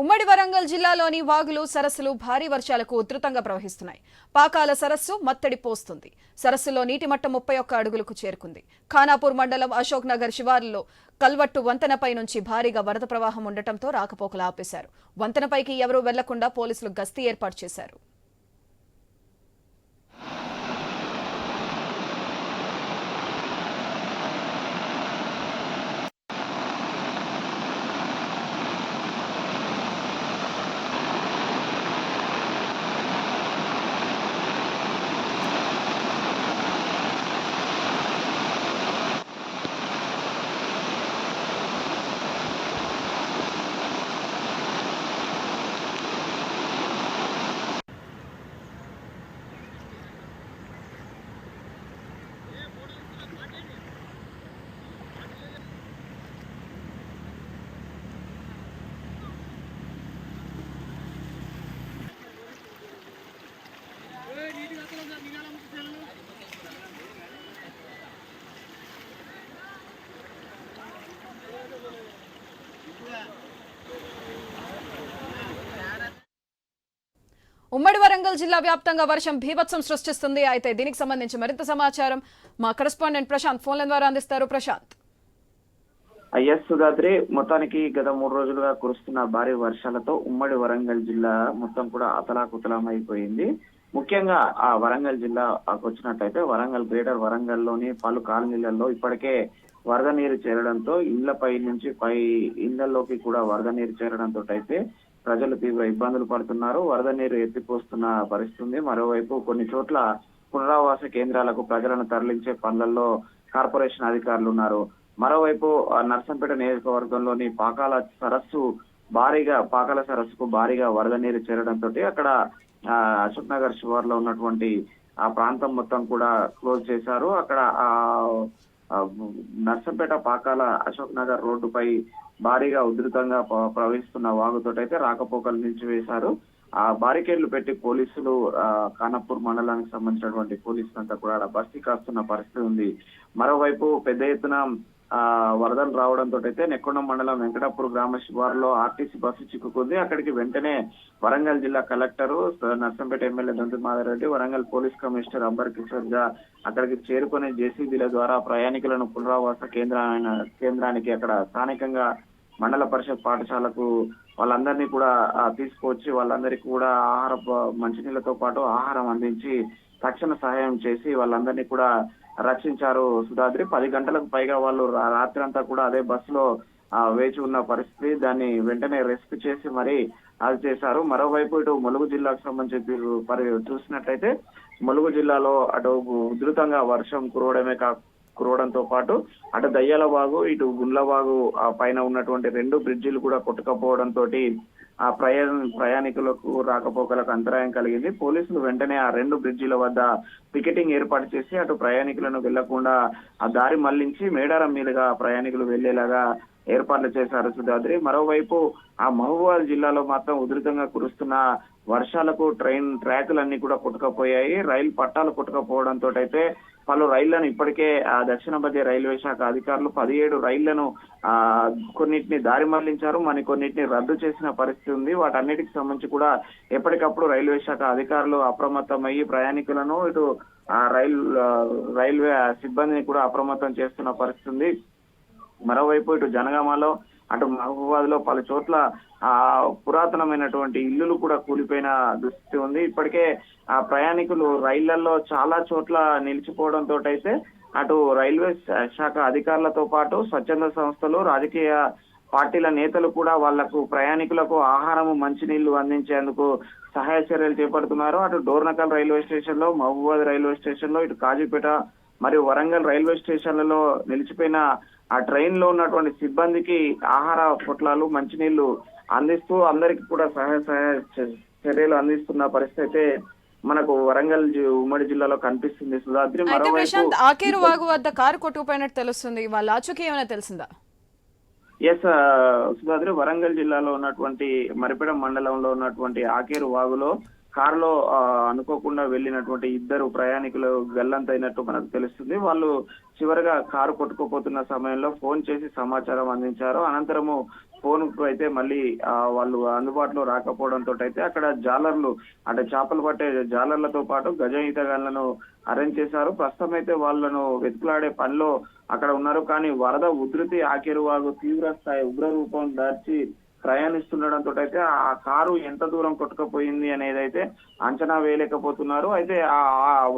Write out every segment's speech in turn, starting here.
ఉమ్మడి వరంగల్ జిల్లాలోని వాగులు సరస్సులు భారీ వర్షాలకు ఉధృతంగా ప్రవహిస్తున్నాయి. పాకాల సరస్సు మత్తడి పోస్తుంది. సరస్సులో నీటి మట్టం ముప్పై ఒక్క అడుగులకు చేరుకుంది. ఖానాపూర్ మండలం అశోక్ నగర్ శివారులో కల్వట్టు వంతెనపై నుంచి భారీగా వరద ప్రవాహం ఉండటంతో రాకపోకలు ఆపేశారు. వంతెనపైకి ఎవరూ వెళ్ళకుండా పోలీసులు గస్తీ ఏర్పాటు చేశారు. ఉమ్మడి వరంగల్ జిల్లా వ్యాప్తంగా వర్షం భీభత్సం సృష్టిస్తుంది. అయితే దీనికి సంబంధించి మరింత సమాచారం మా కరెస్పాండెంట్ ప్రశాంత్ ఫోన్ల ద్వారా అందిస్తారు. ప్రశాంత్. ఐఎస్ సుధాద్రి మొత్తానికి గత మూడు రోజులుగా కురుస్తున్న భారీ వర్షాలతో ఉమ్మడి వరంగల్ జిల్లా మొత్తం కూడా అతలాకుతలం అయిపోయింది ముఖ్యంగా ఆ వరంగల్ జిల్లా వచ్చినట్టయితే వరంగల్ గ్రేటర్ వరంగల్లోని పలు కాలనీలలో ఇప్పటికే వరద నీరు చేరడంతో ఇళ్ళపై నుంచి పై ఇళ్ళలోకి కూడా వరద నీరు చేరడంతో అయితే ప్రజలు తీవ్ర ఇబ్బందులు పడుతున్నారు. వరద నీరు ఎత్తిపోస్తున్న పరిస్థితి ఉంది. మరోవైపు కొన్ని చోట్ల పునరావాస కేంద్రాలకు ప్రజలను తరలించే పనులలో కార్పొరేషన్ అధికారులు ఉన్నారు. మరోవైపు నర్సంపేట నియోజకవర్గంలోని పాకాల సరస్సు భారీగా పాకాల సరస్సుకు భారీగా వరద నీరు చేరడంతో అక్కడ అశోక్ నగర్ శివార్లో ఉన్నటువంటి ఆ ప్రాంతం మొత్తం కూడా క్లోజ్ చేశారు. అక్కడ ఆ, నర్సంపేట పాకాల అశోక్ నగర్ రోడ్డుపై భారీగా ఉధృతంగా ప్రవహిస్తున్న వాగుతోటైతే రాకపోకలు నిలిచివేశారు. ఆ బారికేడ్లు పెట్టి పోలీసులు ఆ, ఖానాపూర్ మండలానికి సంబంధించినటువంటి పోలీసులంతా కూడా ఆడ బస్తీ కాస్తున్న పరిస్థితి ఉంది. మరోవైపు పెద్ద ఎత్తున వరదలు రావడంతో అయితే నెక్కొండ మండలం వెంకటాపూర్ గ్రామ శివారులో ఆర్టీసీ బస్సు చిక్కుకుంది. అక్కడికి వెంటనే వరంగల్ జిల్లా collector Narsampet MLA Dantu Madhava Reddy Warangal police commissioner amber కిషోర్గా అక్కడికి చేరుకుని జేసీబీల ద్వారా ప్రయాణికులను పునరావాస కేంద్రాన కేంద్రానికి అక్కడ స్థానికంగా మండల పరిషత్ పాఠశాలకు వాళ్ళందరినీ కూడా తీసుకువచ్చి వాళ్ళందరికీ కూడా ఆహార మంచినీళ్ళతో పాటు ఆహారం అందించి తక్షణ సహాయం చేసి వాళ్ళందరినీ కూడా రక్షించారు సుధాద్రి పది గంటలకు పైగా వాళ్ళు రాత్రి అంతా కూడా అదే బస్సులో వేచి ఉన్న పరిస్థితి. దాన్ని వెంటనే రెస్క్యూ చేసి మరి అది చేశారు. మరోవైపు ఇటు ములుగు జిల్లాకు సంబంధించి పరి చూసినట్టయితే ములుగు జిల్లాలో అటు ఉధృతంగా వర్షం కురవడమే కా కురవడంతో పాటు అటు దయ్యాల వాగు ఇటు గుండ్లవాగు ఆ పైన ఉన్నటువంటి రెండు బ్రిడ్జిలు కూడా కొట్టుకపోవడంతో ఆ ప్రయాణ ప్రయాణికులకు రాకపోకలకు అంతరాయం కలిగింది. పోలీసులు వెంటనే ఆ రెండు బ్రిడ్జిల వద్ద పికెటింగ్ ఏర్పాటు చేసి అటు ప్రయాణికులను వెళ్ళకుండా ఆ దారి మళ్ళించి మేడారం మీదుగా ప్రయాణికులు వెళ్ళేలాగా ఏర్పాట్లు చేశారు సుధాద్రి మరోవైపు ఆ మహబూబాద్ జిల్లాలో మాత్రం ఉధృతంగా కురుస్తున్న వర్షాలకు ట్రైన్ ట్రాకులన్నీ కూడా కొట్టుకపోయాయి. రైలు పట్టాలు కొట్టుకపోవడంతో అయితే పలు రైళ్ళను ఇప్పటికే ఆ దక్షిణ మధ్య రైల్వే శాఖ అధికారులు పదిహేడు రైళ్ళను ఆ కొన్నిటిని దారి మళ్ళించారు. మరి కొన్నిటిని రద్దు చేసిన పరిస్థితి ఉంది. వాటన్నిటికి సంబంధించి కూడా ఎప్పటికప్పుడు రైల్వే శాఖ అధికారులు అప్రమత్తమయ్యి ప్రయాణికులను ఇటు ఆ రైల్ రైల్వే సిబ్బందిని కూడా అప్రమత్తం చేస్తున్న పరిస్థితి ఉంది. మరోవైపు ఇటు జనగామలో అటు మహబూబాద్లో పలు చోట్ల ఆ పురాతనమైనటువంటి ఇల్లులు కూడా కూలిపోయిన దుస్థితి ఉంది. ఇప్పటికే ఆ ప్రయాణికులు రైళ్ళలో చాలా చోట్ల నిలిచిపోవడంతో అయితే అటు రైల్వే శా- శాఖ అధికారులతో పాటు స్వచ్ఛంద సంస్థలు రాజకీయ పార్టీల నేతలు కూడా వాళ్ళకు ప్రయాణికులకు ఆహారము మంచినీళ్ళు అందించేందుకు సహాయ చర్యలు చేపడుతున్నారు. అటు డోర్నకల్ రైల్వే స్టేషన్లో మహబూబాద్ రైల్వే స్టేషన్లో ఇటు కాజీపేట మరియు వరంగల్ రైల్వే స్టేషన్లలో నిలిచిపోయిన ఆ ట్రైన్లో ఉన్నటువంటి సిబ్బందికి ఆహార పొట్లాలు మంచినీళ్ళు అందిస్తూ అందరికి కూడా సహాయ సహాయ చర్యలు అందిస్తున్న పరిస్థితి అయితే మనకు వరంగల్ ఉమ్మడి జిల్లాలో కనిపిస్తుంది. సుధాద్రి ప్రశాంత్ ఆకేరు వాగు వద్ద కారు కొట్టుకుపోయినట్టు తెలుస్తుంది. వాళ్ళ ఆచూకీ ఏమైనా తెలిసిందా? ఎస్ సుధాద్రి వరంగల్ జిల్లాలో ఉన్నటువంటి మరిపెడ మండలంలో ఉన్నటువంటి ఆకేరు వాగులో కారులో అనుకోకుండా వెళ్ళినటువంటి ఇద్దరు ప్రయాణికులు గల్లంతైనట్టు మనకు తెలుస్తుంది. వాళ్ళు చివరిగా కారు కొట్టుకుపోతున్న సమయంలో ఫోన్ చేసి సమాచారం అందించారు. అనంతరము ఫోన్కు అయితే మళ్ళీ వాళ్ళు అందుబాటులో రాకపోవడంతో అయితే అక్కడ జాలర్లు అంటే చేపలు పట్టే జాలర్లతో పాటు గజ ఈతగాళ్ళను అరేంజ్ చేశారు. ప్రస్తుతం అయితే వాళ్ళను వెతుకులాడే పనిలో అక్కడ ఉన్నారు. కానీ వరద ఉధృతి ఆకెరువాగు తీవ్ర స్థాయి ఉగ్ర రూపం దాచి ప్రయాణిస్తుండడంతో అయితే ఆ కారు ఎంత దూరం కొట్టుకుపోయింది అనేది అయితే అంచనా వేయలేకపోతున్నారు. అయితే ఆ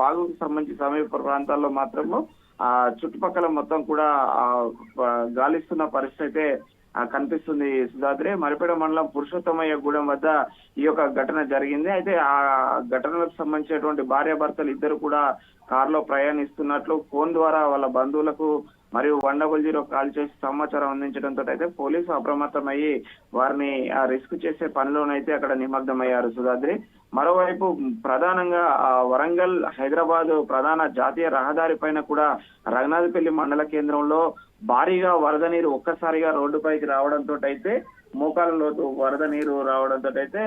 వాగుకు సంబంధించి సమీప ప్రాంతాల్లో మాత్రము ఆ చుట్టుపక్కల మొత్తం కూడా ఆ గాలిస్తున్న పరిస్థితి అయితే కనిపిస్తుంది సుధాద్రి మరిపేడ మండలం పురుషోత్తమయ్య గూడెం వద్ద ఈ యొక్క ఘటన జరిగింది. అయితే ఆ ఘటనలకు సంబంధించినటువంటి భార్యాభర్తలు ఇద్దరు కూడా కారులో ప్రయాణిస్తున్నట్లు ఫోన్ ద్వారా వాళ్ళ బంధువులకు మరియు వన్ డబుల్ జీరో కాల్ చేసి సమాచారం అందించడంతో అయితే పోలీసు అప్రమత్తమయ్యి వారిని ఆ రిస్క్ చేసే పనిలోనైతే అక్కడ నిమగ్నమయ్యారు సుధాద్రి. మరోవైపు ప్రధానంగా ఆ వరంగల్ హైదరాబాద్ ప్రధాన జాతీయ రహదారి పైన కూడా రఘునాథపల్లి మండల కేంద్రంలో భారీగా వరద నీరు ఒక్కసారిగా రోడ్డుపైకి రావడంతో అయితే మోకాలలో లోతు వరద నీరు రావడంతో అయితే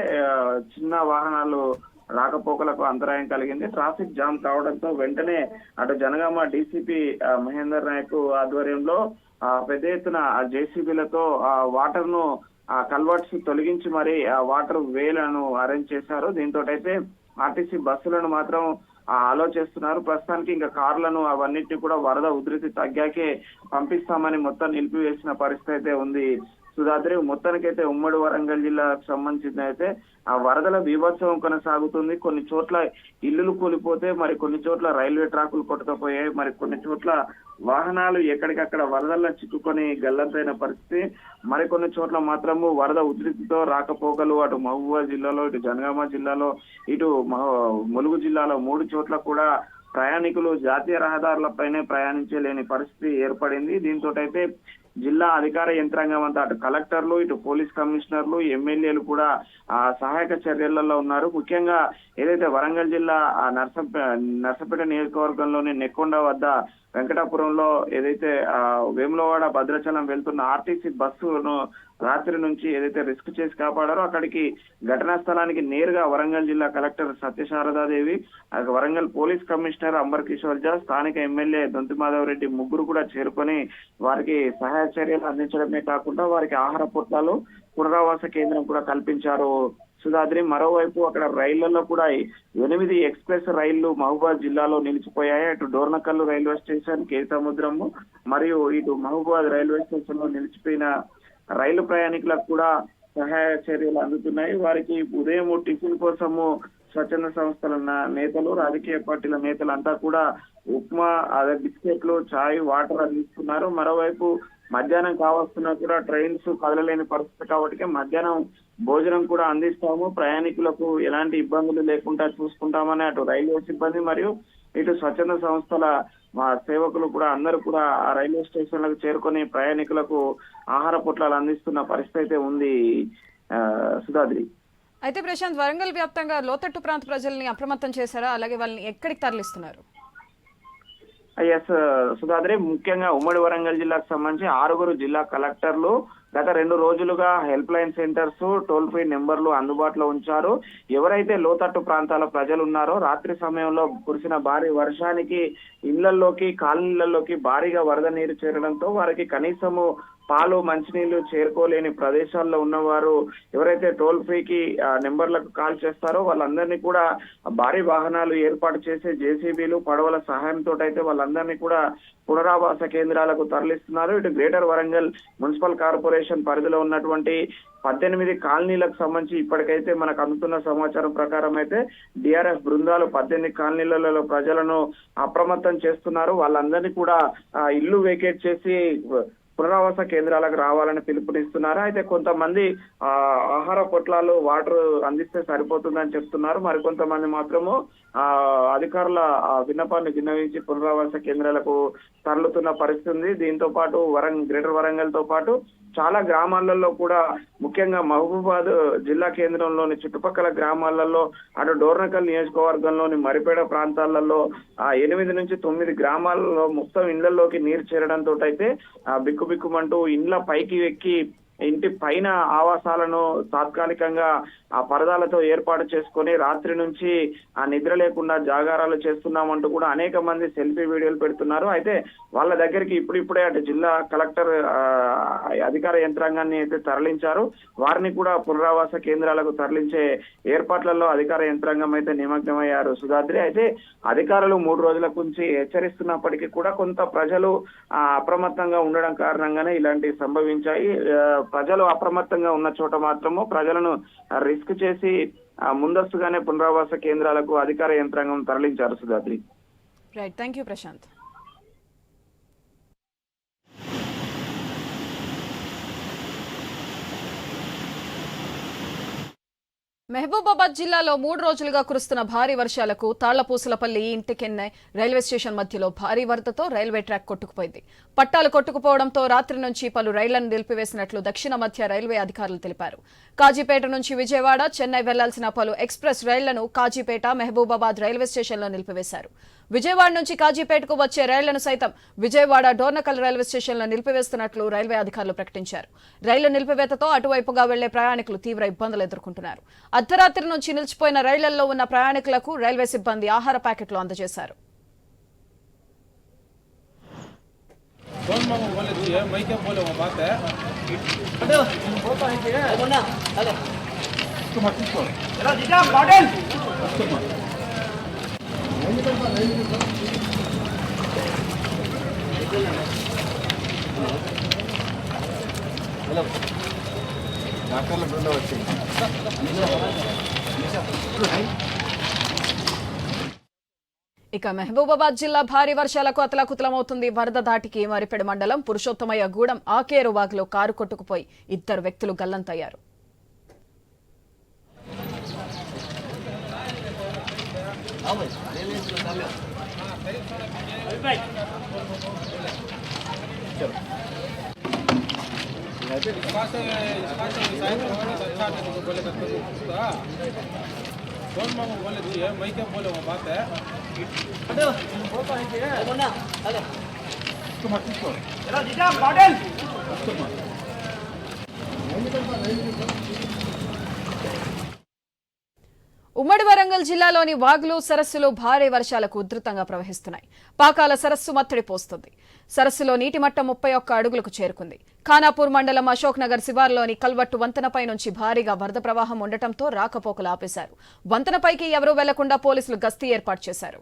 చిన్న వాహనాలు రాకపోకలకు అంతరాయం కలిగింది. ట్రాఫిక్ జామ్ కావడంతో వెంటనే అటు జనగామ డీసీపీ మహేందర్ నాయక్ ఆధ్వర్యంలో ఆ, పెద్ద ఎత్తున జేసీబీలతో ఆ వాటర్ను ఆ కల్వర్ట్స్ తొలగించి మరి ఆ వాటర్ వేలను అరేంజ్ చేశారు. దీంతో అయితే ఆర్టీసీ బస్సులను మాత్రం ఆలోచిస్తున్నారు. అలో చేస్తున్నారు ప్రస్తుతానికి ఇంకా కార్లను అవన్నిటిని కూడా వరద ఉధృతి తగ్గాకే పంపిస్తామని మొత్తం నిలిపివేసిన పరిస్థితి అయితే ఉంది. సుధాద్రి మొత్తానికైతే ఉమ్మడి వరంగల్ జిల్లాకు సంబంధించిన అయితే ఆ వరదల బీభత్సవం కొనసాగుతుంది. కొన్ని చోట్ల ఇల్లులు కూలిపోతే మరి కొన్ని చోట్ల రైల్వే ట్రాకులు కొట్టుకుపోయాయి. మరి కొన్ని చోట్ల వాహనాలు ఎక్కడికక్కడ వరదల్లో చిక్కుకొని గల్లంతైన పరిస్థితి. మరికొన్ని చోట్ల మాత్రము వరద ఉధృతితో రాకపోకలు అటు మహబూబా జిల్లాలో ఇటు జనగామ జిల్లాలో ఇటు మహ- ములుగు జిల్లాలో మూడు చోట్ల కూడా ప్రయాణికులు జాతీయ రహదారులపైనే ప్రయాణించలేని పరిస్థితి ఏర్పడింది. దీంతో అయితే జిల్లా అధికార యంత్రాంగం అంతా అటు కలెక్టర్లు ఇటు పోలీస్ కమిషనర్లు ఎమ్మెల్యేలు కూడా ఆ సహాయక చర్యలలో ఉన్నారు. ముఖ్యంగా ఏదైతే వరంగల్ జిల్లా ఆ నర్సపేట నియోజకవర్గంలోని నెక్కొండ వద్ద వెంకటాపురంలో ఏదైతే ఆ వేములవాడ భద్రాచలం వెళ్తున్న ఆర్టీసీ బస్సును రాత్రి నుంచి ఏదైతే రిస్క్ చేసి కాపాడారో అక్కడికి ఘటనా స్థలానికి నేరుగా వరంగల్ జిల్లా collector Satya Sarada Devi Warangal police commissioner Ambar Kishore Jha స్థానిక ఎమ్మెల్యే దొంతిమాధవ్ రెడ్డి ముగ్గురు కూడా చేరుకొని వారికి సహాయ చర్యలు అందించడమే కాకుండా వారికి ఆహార పొట్లాలు పునరావాస కేంద్రం కూడా కల్పించారు. సుధాద్రి మరోవైపు అక్కడ రైళ్ళలో కూడా ఎనిమిది ఎక్స్ప్రెస్ రైళ్ళు మహబూబాద్ జిల్లాలో నిలిచిపోయాయి. అటు డోర్నకల్లు రైల్వే స్టేషన్ కేసముద్రము మరియు ఇటు మహబూబాద్ రైల్వే స్టేషన్లో నిలిచిపోయిన రైలు ప్రయాణికులకు కూడా సహాయ చర్యలు అందుతున్నాయి. వారికి ఉదయం టిఫిన్ కోసము స్వచ్ఛంద సంస్థల నేతలు రాజకీయ పార్టీల నేతలు అంతా కూడా ఉప్మా అదే బిస్కెట్లు చాయ్ వాటర్ అందిస్తున్నారు. మరోవైపు మధ్యాహ్నం కావస్తున్నా కూడా ట్రైన్స్ కదలలేని పరిస్థితి కాబట్టి మధ్యాహ్నం భోజనం కూడా అందిస్తాము. ప్రయాణికులకు ఎలాంటి ఇబ్బందులు లేకుండా చూసుకుంటామని అటు రైల్వే సిబ్బంది మరియు ఇటు స్వచ్ఛంద సంస్థల మా సేవకులు కూడా అందరూ కూడా ఆ రైల్వే స్టేషన్లకు చేరుకొని ప్రయాణికులకు ఆహార పొట్లాలు అందిస్తున్న పరిస్థితి అయితే ఉంది ఆ, సుధాద్రి. అయితే ప్రశాంత్ వరంగల్ వ్యాప్తంగా లోతట్టు ప్రాంత ప్రజల్ని అప్రమత్తం చేశారా? అలాగే వాళ్ళని ఎక్కడికి తరలిస్తున్నారు? ఎస్ సుధాద్రి ముఖ్యంగా ఉమ్మడి వరంగల్ జిల్లాకు సంబంధించి ఆరుగురు జిల్లా కలెక్టర్లు గత రెండు రోజులుగా helpline centres toll free నెంబర్లు అందుబాటులో ఉంచారు. ఎవరైతే లోతట్టు ప్రాంతాల ప్రజలు ఉన్నారో రాత్రి సమయంలో కురిసిన భారీ వర్షానికి ఇళ్ళలోకి కాలనీలలోకి భారీగా వరద నీరు చేరడంతో వారికి కనీసము పాలు మంచినీళ్ళు చేరుకోలేని ప్రదేశాల్లో ఉన్నవారు ఎవరైతే టోల్ ఫ్రీకి నెంబర్లకు కాల్ చేస్తారో వాళ్ళందరినీ కూడా భారీ వాహనాలు ఏర్పాటు చేసే జేసీబీలు పడవల సహాయంతో అయితే వాళ్ళందరినీ కూడా పునరావాస కేంద్రాలకు తరలిస్తున్నారు. ఇటు గ్రేటర్ వరంగల్ మున్సిపల్ కార్పొరేషన్ పరిధిలో ఉన్నటువంటి పద్దెనిమిది కాలనీలకు సంబంధించి ఇప్పటికైతే మనకు అందుతున్న సమాచారం ప్రకారం అయితే డిఆర్ఎఫ్ బృందాలు పద్దెనిమిది కాలనీలలో ప్రజలను అప్రమత్తం చేస్తున్నారు. వాళ్ళందరినీ కూడా ఇల్లు వేకేట్ చేసి పునరావాస కేంద్రాలకు రావాలని పిలుపునిస్తున్నారు? అయితే కొంతమంది ఆ ఆహార పొట్లాలు వాటర్ అందిస్తే సరిపోతుందని చెప్తున్నారు. మరికొంతమంది మాత్రము ఆ అధికారుల ఆ విన్నపాన్ని విన్నవించి పునరావాస కేంద్రాలకు తరలుతున్న పరిస్థితి ఉంది దీంతో పాటు వరంగ్ గ్రేటర్ వరంగల్తో పాటు చాలా గ్రామాలలో కూడా ముఖ్యంగా మహబూబాద్ జిల్లా కేంద్రంలోని చుట్టుపక్కల గ్రామాలలో అటు డోర్నకల్ నియోజకవర్గంలోని మరిపేడ ప్రాంతాలలో ఆ ఎనిమిది నుంచి తొమ్మిది గ్రామాలలో మొత్తం ఇళ్ళలోకి నీరు చేరడంతో అయితే ఆ బిక్కుబిక్కుమంటూ ఇండ్ల పైకి ఎక్కి ఇంటి పైన ఆవాసాలను తాత్కాలికంగా ఆ పరదాలతో ఏర్పాటు చేసుకొని రాత్రి నుంచి ఆ నిద్ర లేకుండా జాగారాలు చేస్తున్నామంటూ కూడా అనేక మంది సెల్ఫీ వీడియోలు పెడుతున్నారు. అయితే వాళ్ళ దగ్గరికి ఇప్పుడిప్పుడే అటు జిల్లా కలెక్టర్ అధికార యంత్రాంగాన్ని అయితే తరలించారు. వారిని కూడా పునరావాస కేంద్రాలకు తరలించే ఏర్పాట్లలో అధికార యంత్రాంగం అయితే నిమగ్నమయ్యారు సుధాద్రి అయితే అధికారులు మూడు రోజుల నుంచి హెచ్చరిస్తున్నప్పటికీ కూడా కొంత ప్రజలు అప్రమత్తంగా ఉండడం కారణంగానే ఇలాంటివి సంభవించాయి. ప్రజలు అప్రమత్తంగా ఉన్న చోట మాత్రము ప్రజలను రిస్క్ చేసి ముందస్తుగానే పునరావాస కేంద్రాలకు అధికార యంత్రాంగం తరలించారు Sudhadri right thank you Prashanth Mahabubabad జిల్లాలో మూడు రోజులుగా కురుస్తున్న భారీ వర్షాలకు తాళ్ళపూసలపల్లి ఇంటికెన్నై రైల్వే స్టేషన్ మధ్యలో భారీ వరదతో రైల్వే ట్రాక్ కొట్టుకుపోయింది. పట్టాలు కొట్టుకుపోవడంతో రాత్రి నుంచి పలు రైళ్ళను నిలిపివేసినట్లు దక్షిణ మధ్య రైల్వే అధికారులు తెలిపారు. కాజీపేట నుంచి విజయవాడ చెన్నై వెళ్ళాల్సిన పలు ఎక్స్ప్రెస్ రైళ్ళను కాజీపేట మహబూబాబాద్ రైల్వే స్టేషన్లో నిలిపివేశారు. విజయవాడ నుంచి కాజీపేటకు వచ్చే రైళ్ళను సైతం విజయవాడ డోర్నకల్ రైల్వే స్టేషన్లో నిలిపివేస్తున్నట్లు రైల్వే అధికారులు ప్రకటించారు. రైళ్ళ నిలిపివేతతో అటువైపుగా వెళ్ళే ప్రయాణికులు తీవ్ర ఇబ్బందులు ఎదుర్కొంటున్నారు. అర్ధరాత్రి నుంచి నిలిచిపోయిన రైళ్ళలో ఉన్న ప్రయాణికులకు రైల్వే సిబ్బంది ఆహార ప్యాకెట్లు అందజేశారు. హలో బృందం వచ్చింది ఇక మహబూబాబాద్ జిల్లా భారీ వర్షాలకు అతలాకుతలమవుతుంది వరద దాటికి మరిపెడు మండలం పురుషోత్తమయ్య గూడెం ఆకేరు వాగులో కారు కొట్టుకుపోయి ఇద్దరు వ్యక్తులు గల్లంతయ్యారు Always. ಫೋನ್ ಮಾಮ ಒಳ್ಳೇದು ಏ ಮೈಕೆ ఉమ్మడి వరంగల్ జిల్లాలోని వాగులు సరస్సులు భారీ వర్షాలకు ఉధృతంగా ప్రవహిస్తున్నాయి. పాకాల సరస్సు మత్తడి పోస్తుంది. సరస్సులో నీటి మట్టం ముప్పై ఒక్క అడుగులకు చేరుకుంది. ఖానాపూర్ మండలం అశోక్ నగర్ శివార్లోని కల్వట్టు వంతెనపై నుంచి భారీగా వరద ప్రవాహం ఉండటంతో రాకపోకలు ఆపేశారు. వంతెనపైకి ఎవరూ వెళ్ళకుండా పోలీసులు గస్తీ ఏర్పాటు చేశారు.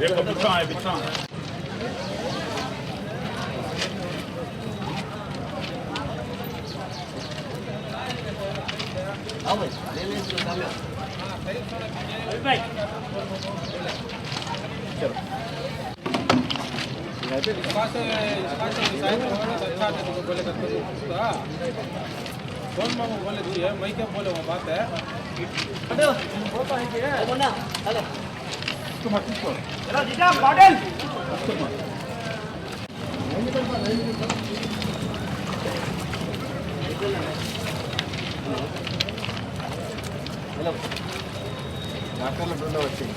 Yeah, but we're trying. ಆತದ ಬೋಲೆ ಕತ್ತಲು ಫೋನ್ ಮಾಮ ಬೋಲೆ ದಿ ಮೈಕೆ ಬೋಲೆ ಅವ ಮಾತೆ ಮಾತಾಡಲ್ಲ ಬೃಂದ వచ్చింది